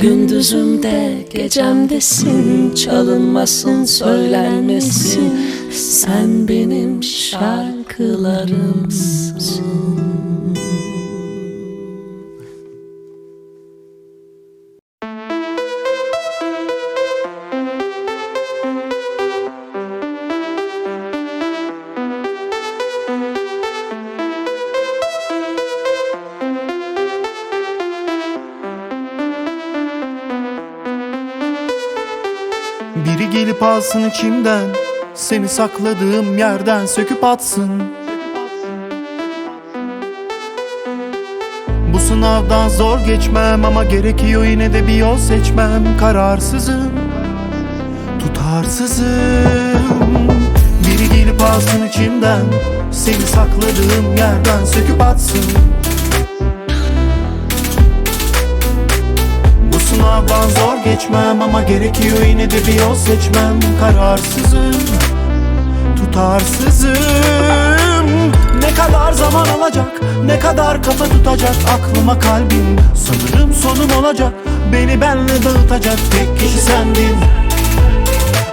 Gündüzümde gecemdesin Çalınmasın söylenmesin. Sen benim şarkılarımsın Biri gelip alsın içimden Seni sakladığım yerden söküp atsın. Bu sınavdan zor geçmem ama gerekiyor yine de bir yol seçmem. Kararsızım, tutarsızım. Biri gelip alsın içimden Seni sakladığım yerden söküp atsın sınavdan zor geçmem ama gerekiyor yine de bir yol seçmem. Kararsızım, tutarsızım. Ne kadar zaman alacak, ne kadar kafa tutacak Aklıma kalbim, sanırım sonum olacak Beni benle dağıtacak tek kişi sendin.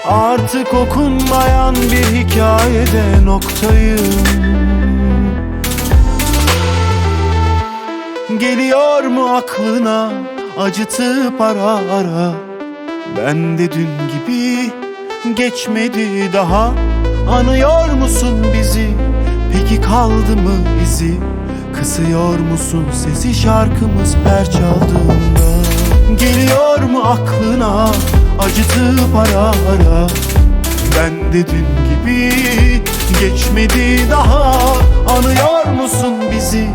Artık okunmayan bir hikayede noktayım. Geliyor mu aklına acıtıp ara ara. Ben de dün gibi geçmedi daha. Anıyor musun bizi? Peki kaldı mı izi Kısıyor musun sesi şarkımız her çaldığında? Geliyor mu aklına acıtıp ara ara? Ben de dün gibi geçmedi daha. Anıyor musun bizi